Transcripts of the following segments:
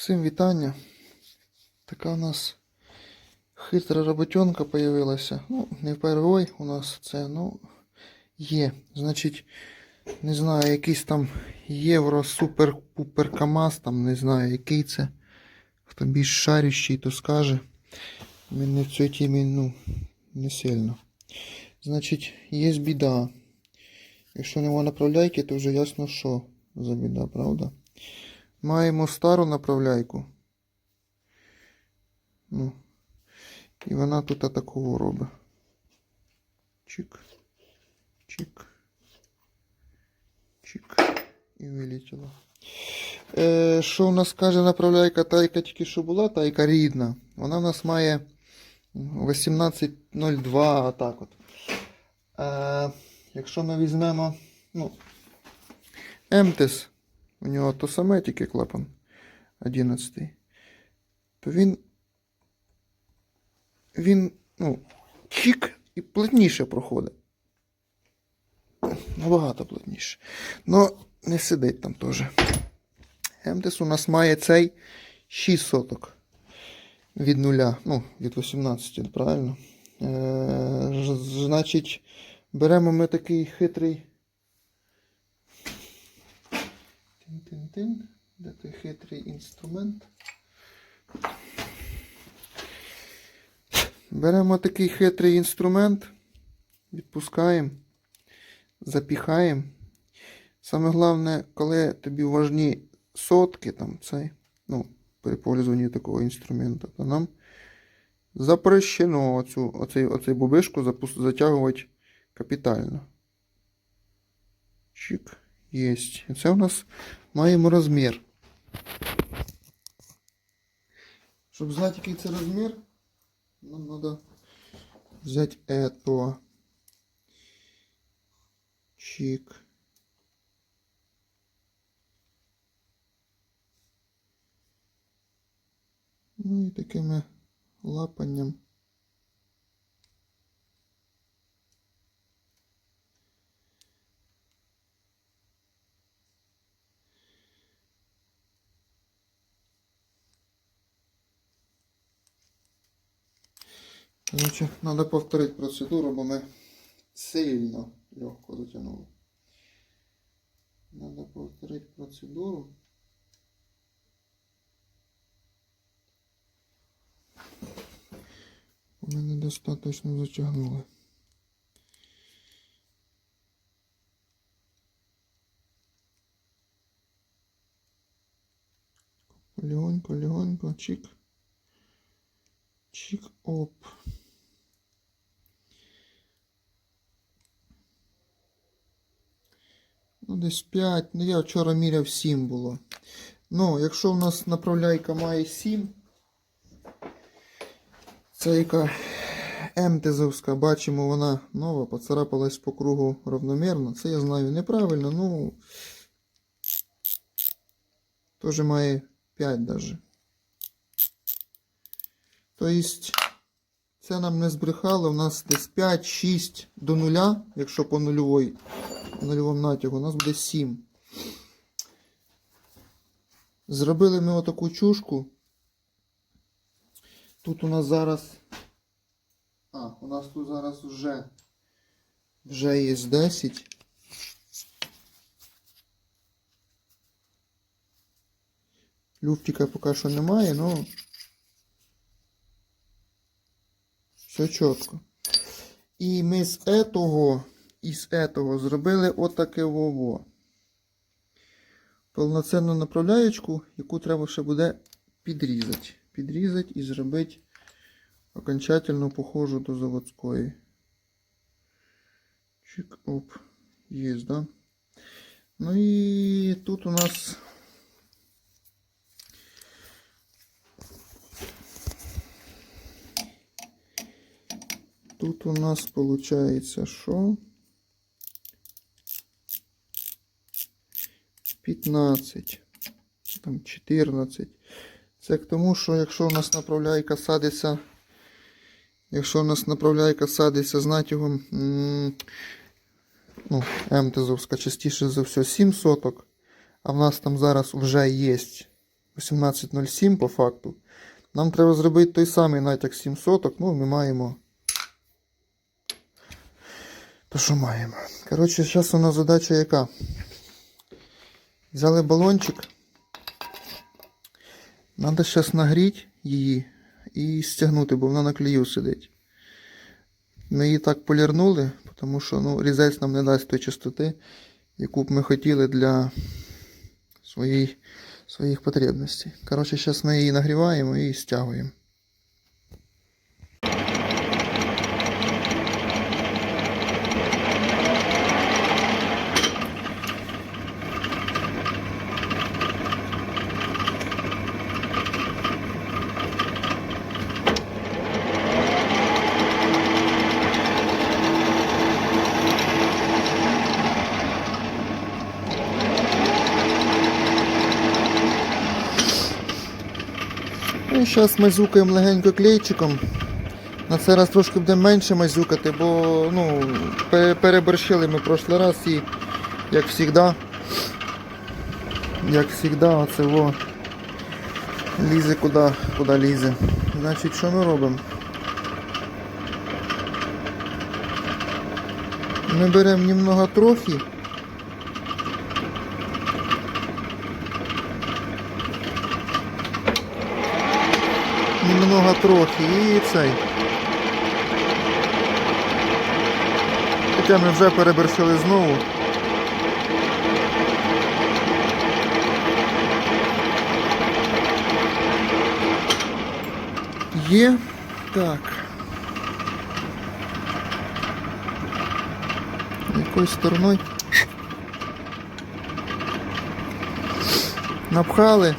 Всім вітання. Така у нас хитра роботенка появилася. Ну, не впервой у нас це, ну, є. Значить, не знаю, якийсь там євро супер пупер КАМАЗ, там не знаю, який це. Хто більш шарющий, то скаже. Мене в цій темі, ну, не сильно. Значить, є біда. Якщо нема направляйки, то вже ясно, що за біда, правда? Маємо стару направляйку. Ну. І вона тут такого робить. Чик. Чик. Чик. І вилетіла. Е, що у нас каже направляйка, та яка тільки що була, та яка рідна. Вона в нас має 18.02, отак от. Е, якщо ми візьмемо, ну, МТС, у нього то саме тільки клапан 11, то він, він, ну, чик і плотніше проходить. Набагато плотніше. Но не сидить там теж. МТС у нас має цей 6 соток від нуля, ну, від 18, правильно? Е, значить, беремо ми такий хитрий. Тин-тин-тин. Де той хитрий інструмент? Беремо такий хитрий інструмент, відпускаємо, запіхаємо. Саме головне, коли тобі важні сотки, там цей, ну, при пользуванні такого інструменту, то нам запрещено оцю, оцей, оцей бубишку затягувати капітально. Чик. Єсть. І це у нас маємо розмір. Щоб знати, який це розмір, нам треба взяти этого. Чик. Ну і такими лапанням. Короче, надо повторити процедуру, бо ми сильно легко затягнули. Надо повторити процедуру. Ми недостаточно затягнули. Легонько, легонько, чик. Чик, оп. Ну, десь 5. Ну, я вчора міряв 7 було. Ну, якщо в нас направляйка має 7, це яка МТЗовська, бачимо, вона нова, поцарапалась по кругу равномірно. Це я знаю неправильно, ну теж має 5 даже. Тобто, це нам не збрехало, у нас десь 5-6 до нуля, якщо по нульовій, нульовому натягу, у нас буде 7. Зробили ми отаку чушку. Тут у нас зараз. А, у нас тут зараз вже вже є 10. Люфтика поки що немає, ну все чітко. І ми з етого, із етого зробили отаке вово. Повноцінну направляючку, яку треба ще буде підрізати. Підрізати і зробити окончательно похожу до заводської. Чик, оп. Є, да? Ну і тут у нас Тут у нас получается що? 15. Там 14. Це к тому, що якщо у нас направляйка садиться, якщо у нас направляйка садиться з натягом, ну, МТЗовська частіше за все 7 соток, а в нас там зараз вже є 1807 по факту. Нам треба зробити той самий натяк 7 соток, ну ми маємо. То що маємо? Коротше, зараз у нас задача яка? Взяли балончик. Надо зараз нагріти її і стягнути, бо вона на клею сидить. Ми її так полірнули, тому що ну, різець нам не дасть тої чистоти, яку б ми хотіли для своїх, своїх потребностей. Коротше, зараз ми її нагріваємо і стягуємо. Зараз мазюкаємо легенько клейчиком. На цей раз трошки буде менше мазюкати, бо ну, переборщили ми прошлий раз і як завжди. Як завжди, оце во лізе куди, куди лізе. Значить, що ми робимо? Ми беремо немного трохи. Немного трохи і цей. Хоча ми вже переборщили знову. Є. Так. Якою стороною? Напхали.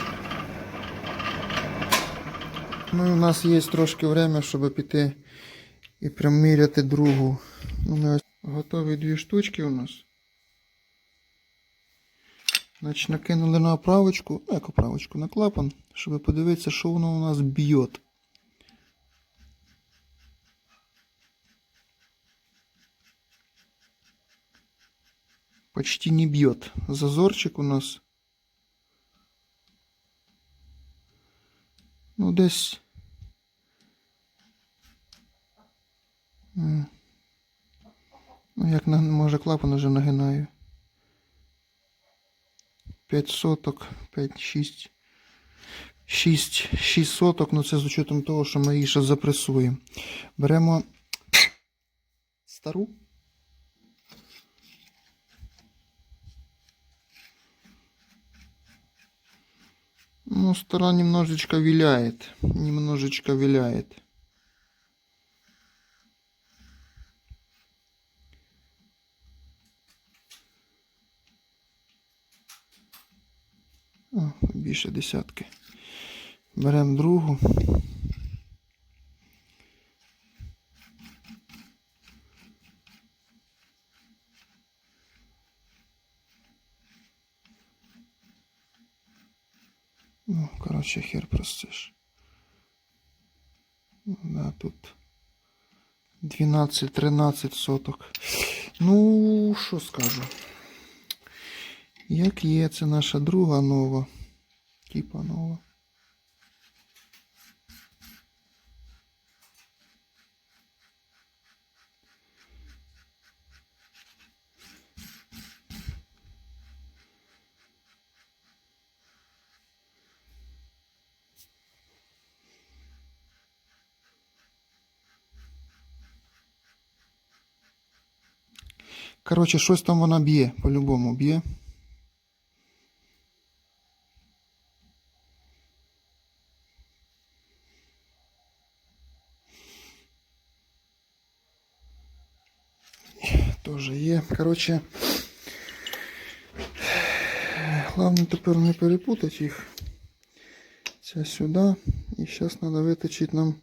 Ну і у нас є трошки время, щоб піти і приміряти другу. Ну, ми ось готові дві штучки у нас. Значить, накинули на оправочку, ну, як оправочку, на клапан, щоб подивитися, що воно у нас б'є. Почти не бьет. Зазорчик у нас. Десь. Ну, як на, може клапан уже нагинаю. 5 соток, 5, 6. 6, 6 соток, ну це з учетом того, що ми її ще запресуємо. Беремо стару. Ну, стара немножечко виляет. Немножечко виляет. О, більше десятки. Беремо другу. Ну, хер простиш. Да, тут 12-13 соток. Ну, що скажу. Як є, це наша друга нова. Типа нова. Коротше, щось там вона б'є, по-любому б'є. Тоже є. Коротше. Головне тепер не перепутати їх. Ця сюди. І зараз треба виточити нам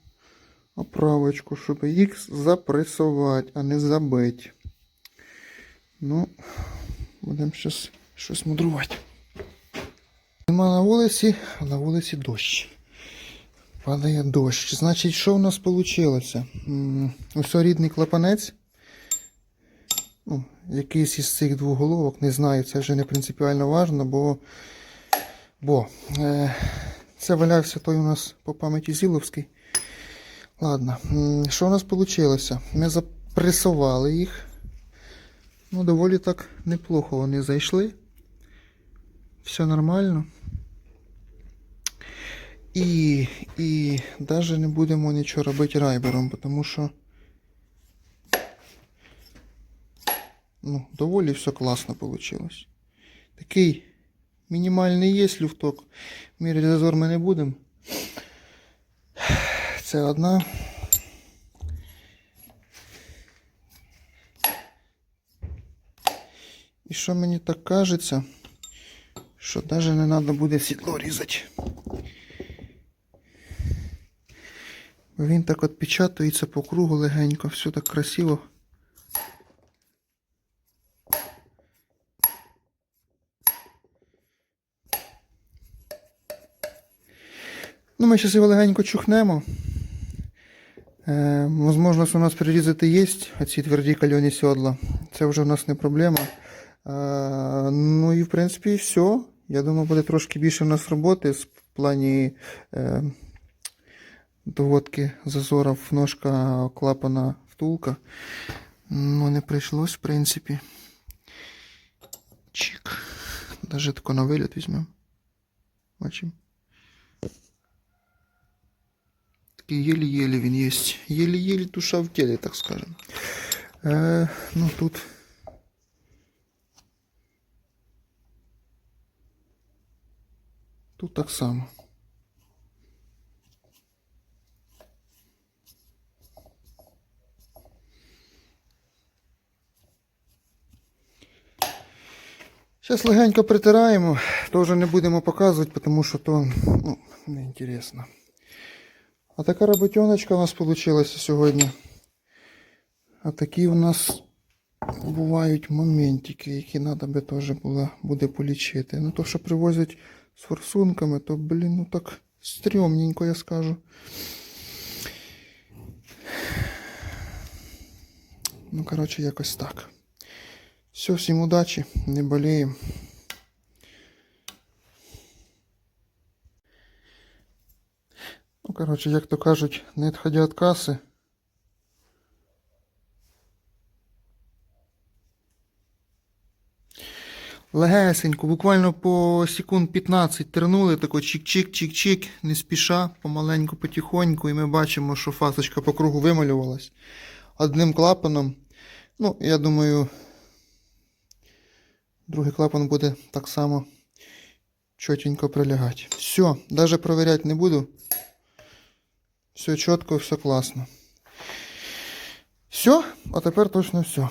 оправочку, щоб їх запресувати, а не забити. Ну, будемо зараз щось мудрувати. Нема на вулиці, а на вулиці дощ. Падає дощ. Значить, що у нас вийшло? Ось рідний клапанець. Ну, якийсь із цих двох головок, не знаю, це вже не принципіально важно, бо Бо е, це валявся той у нас по пам'яті Зіловський. Ладно, що у нас вийшло? Ми запресували їх. Ну, доволі так неплохо вони зайшли. Все нормально. І, і навіть не будемо нічого робити райбером, тому що ну, доволі все класно вийшло. Такий мінімальний є люфток. Міряти зазор ми не будемо. Це одна. І що мені так кажеться, що навіть не треба буде сідло різати. Бо Він так от печатається по кругу легенько, все так красиво. Ну, ми зараз його легенько чухнемо. Е, можливість у нас перерізати є, оці тверді кальоні сьодла. Це вже у нас не проблема. Е, ну і в принципі все. Я думаю, буде трошки більше в нас роботи в плані е, доводки зазорів ножка клапана втулка. Ну, не прийшлось, в принципі. Чик. Даже тако на виліт візьмемо. Бачимо. Такий єлі-єлі він є. Єлі-єлі душа в тілі, так скажем. Е, ну тут. Тут так само. Зараз легенько притираємо, то вже не будемо показувати, тому що то ну, не інтересно. А така роботеночка у нас вийшла сьогодні. А такі у нас бувають моментики, які треба би теж було, буде полічити. Ну то, що привозять з форсунками, то, блін, ну так стрьомненько, я скажу. Ну, коротше, якось так. Все, всім удачі, не боліємо. Ну, коротше, як то кажуть, не відходя від каси. Легесенько, буквально по секунд 15 тернули, тако чик-чик-чик-чик, не спіша, помаленьку, потихоньку, і ми бачимо, що фасочка по кругу вималювалась одним клапаном. Ну, я думаю, другий клапан буде так само чотенько прилягати. Все, навіть провіряти не буду. Все чітко, все класно. Все, а тепер точно все.